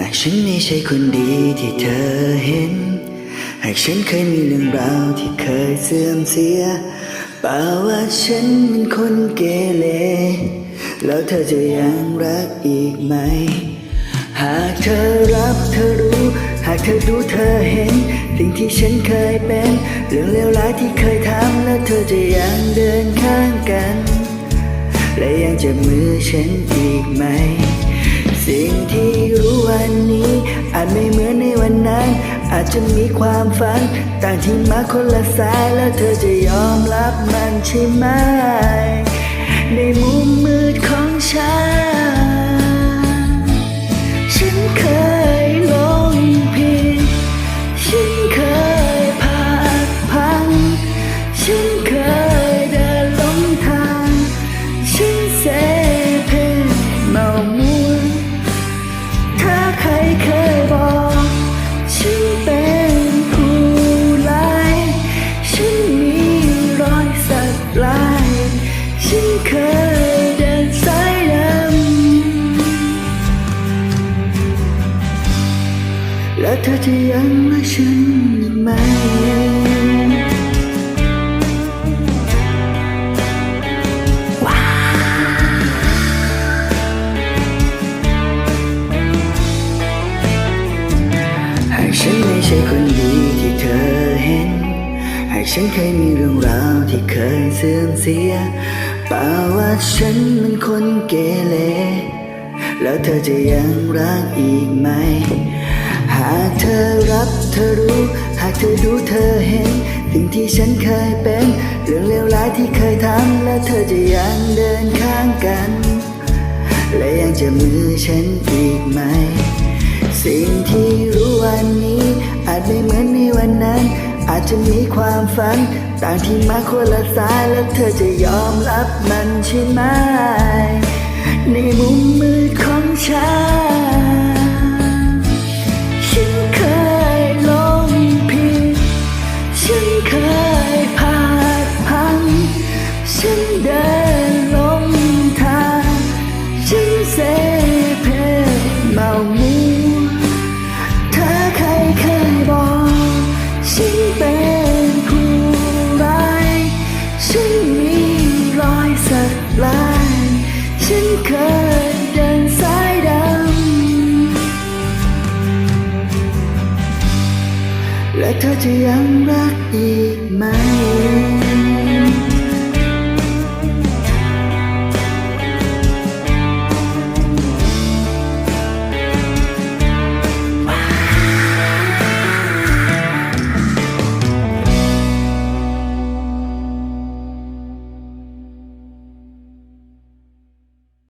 หากฉันไม่ใช่คนดีที่เธอเห็น หากฉันเคยมีเรื่องราวที่เคยเสื่อมเสียเปล่าว่าฉันเป็นคนเกเรแล้วเธอจะยังรักอีกไหม หากเธอรับเธอรู้ หากเธอดูเธอเห็น สิ่งที่ฉันเคยเป็น เรื่องเลวร้ายที่เคยทำแล้วเธอจะยังเดินข้างกัน และยังจะมือฉันอีกไหม สิ่ง อาจไม่เหมือนในวันนั้น อาจจะมีความฝัน ต่างที่มาคนละสายแล้วเธอจะยอมรับมันใช่ไหม ในมุมมืดของ จะยังรักฉันอีกไหมหากฉันไม่ใช่คนดีที่เธอเห็น หากฉันเคยมีเรื่องราวที่เคยเสื่อมเสียเปล่าว่าฉันเป็นคนเกเรแล้วเธอจะยังรักอีกไหม หากเธอรับเธอรู้ หากเธอดูเธอเห็น สิ่งที่ฉันเคยเป็น เรื่องเลวร้ายที่เคยทำแล้วเธอจะยังเดินข้างกัน และยังจะมือฉันอีกไหม สิ่งที่รู้วันนี้ อาจไม่เหมือนในวันนั้น อาจจะมีความฝัน ต่างที่มาคนละสายแล้วเธอจะยอมรับมันใช่ไหม ในมุมมืดของฉัน และเธอจะยังรักอีกไหม